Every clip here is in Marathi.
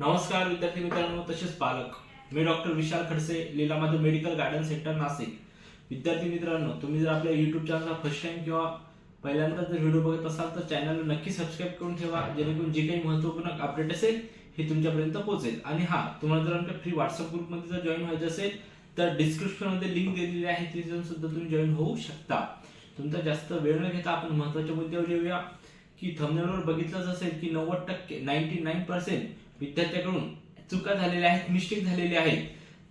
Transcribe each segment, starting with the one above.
नमस्कार विद्यार्थी मित्रांनो तसेच पालक. मी doctor Vishal Khadse Leelamadhav medical garden centre Nashik. विद्यार्थी मित्रांनो तुम्ही जर आपल्या युट्यूब चॅनलला फर्स्ट टाइम किंवा पहिल्यांदा जर व्हिडिओ बघत असाल तर चॅनलला नक्की सबस्क्राईब करून ठेवा जेणेकरून जे काही महत्त्वपूर्ण अपडेट असेल हे तुमच्यापर्यंत पोहोचेल. आणि हा तुम्हाला जर आमच्या फ्री व्हॉट्सअप ग्रुपमध्ये जर जॉईन व्हायचं असेल तर डिस्क्रिप्शनमध्ये लिंक दिलेली आहे तिथून सुद्धा तुम्ही जॉईन होऊ शकता. तुमचा जास्त वेळ न घेता आपण महत्त्वाच्या मुद्द्यावर येऊया. की थंबनेलवर बघितलंच असेल की नव्वद टक्के नाईन्टी नाईन पर्सेंट विद्यार्थ्याकडून चुका झालेल्या आहेत मिस्टेक झालेली आहेत.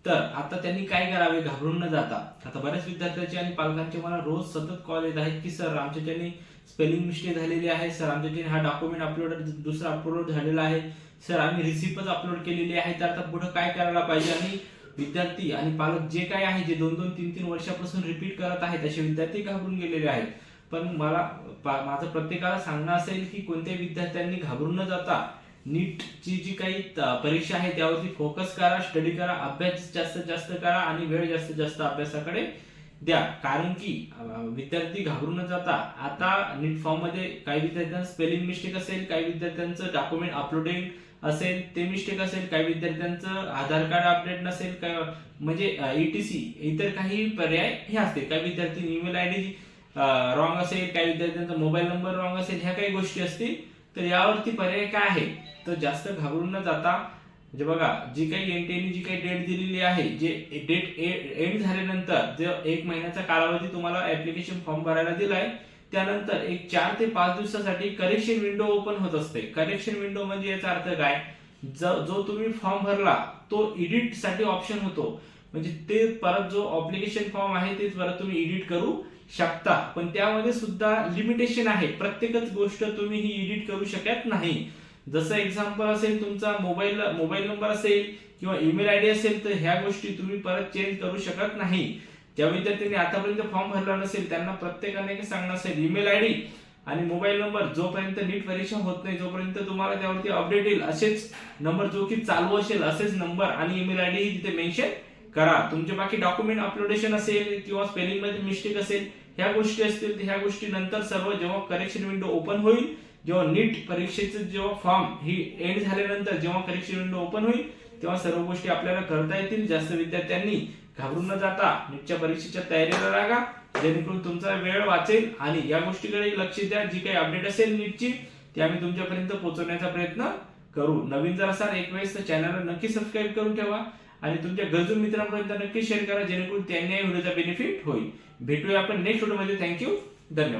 तर आता त्यांनी काय करावे? घाबरून न जाता. आता बऱ्याच विद्यार्थ्यांचे आणि पालकांचे मला रोज सतत कॉल येत आहेत की सर आमच्याच्याने स्पेलिंग मिस्टेक झालेली आहे. सर आमच्याच्याने हा डॉक्युमेंट अपलोड दुसरा अपलोड झालेला आहे. सर आम्ही रिसिप्टच अपलोड केलेली आहे. तर आता पुढे काय करायला पाहिजे? आणि विद्यार्थी आणि पालक जे काय आहे जे दोन दोन तीन तीन वर्षापासून रिपीट करत आहेत असे विद्यार्थी घाबरून गेलेले आहेत. पण मला पा- माझं प्रत्येकाला सांगणं असेल की कोणत्याही विद्यार्थ्यांनी घाबरून न जाता नीटची जी काही परीक्षा आहे त्यावरती फोकस करा स्टडी करा अभ्यास जास्तीत जास्त करा आणि वेळ जास्तीत जास्त अभ्यासाकडे द्या. कारण की विद्यार्थी घाबरून न जाता आता नीट फॉर्ममध्ये काही विद्यार्थ्यांचं स्पेलिंग मिस्टेक असेल काही विद्यार्थ्यांचं डॉक्युमेंट अपलोडिंग असेल ते मिस्टेक असेल काही विद्यार्थ्यांचं आधार कार्ड अपडेट नसेल काय म्हणजे ईटीसी इतर काही पर्याय हे असते काही विद्यार्थी ईमेल आय डी रॉंग असेल काही विद्यार्थ्यांचा मोबाईल नंबर रॉंग असेल ह्या काही गोष्टी असतील. तर यावरती पर्याय काय आहे? तर जास्त घाबरून न जाता म्हणजे बघा जी काही एनटीएने जी काही डेट दिलेली आहे जे डेट एंड झाल्यानंतर जे एक महिन्याचा कालावधी तुम्हाला ऍप्लिकेशन फॉर्म भरायला दिलाय त्यानंतर एक चार ते पाच दिवसासाठी करेक्शन विंडो ओपन होत असते. करेक्शन विंडो म्हणजे याचा अर्थ काय? ज- जो तुम्ही फॉर्म भरला तो एडिटसाठी ऑप्शन होतो. म्हणजे ते परत जो अप्लिकेशन फॉर्म आहे ते परत तुम्ही एडिट करू शकता. पण त्यामध्ये सुद्धा लिमिटेशन आहे. प्रत्येकच गोष्ट तुम्ही ही एडिट करू शकत नाही. जसं एक्झाम्पल असेल तुमचा मोबाईल मोबाईल नंबर असेल किंवा ईमेल आय डी असेल तर ह्या गोष्टी तुम्ही परत चेंज करू शकत नाही. ज्या विद्यार्थ्यांनी आतापर्यंत फॉर्म भरला नसेल त्यांना प्रत्येकाने सांगणं असेल ईमेल आय डी आणि मोबाईल नंबर जोपर्यंत नीट परीक्षा होत नाही जोपर्यंत तुम्हाला त्यावरती अपडेट येईल असेच नंबर जो की चालू असेल असेच नंबर आणि ईमेल आय डी तिथे मेन्शन करा. तुमचे बाकी डॉक्युमेंट अपलोडेशन असेल किंवा स्पेलिंगमध्ये मिस्टेक असेल ह्या गोष्टी असतील ह्या गोष्टी नंतर सर्व जेव्हा करेक्शन विंडो ओपन होईल जेव्हा नीट परीक्षेचं जेव्हा फॉर्म ही एंड झाल्यानंतर जेव्हा करेक्शन विंडो ओपन होईल तेव्हा सर्व गोष्टी आपल्याला करता येतील. जास्त विद्यार्थ्यांनी घाबरून न जाता नीटच्या परीक्षेच्या तयारीला लागा. जेणेकरून तुमचा वेळ वाचेल आणि या गोष्टीकडे लक्ष द्या. जी काही अपडेट असेल नीटची ती आम्ही तुमच्यापर्यंत पोहोचवण्याचा प्रयत्न करू. नवीन जर असाल एक वेळेस तर चॅनलला नक्की सबस्क्राईब करून ठेवा. आणि तुमच्या गरजू मित्रांपर्यंत नक्की शेअर करा जेणेकरून त्यांनी व्हिडिओचा बेनिफिट होईल. भेटूया आपण नेक्स्ट व्हिडिओमध्ये थँक्यू धन्यवाद.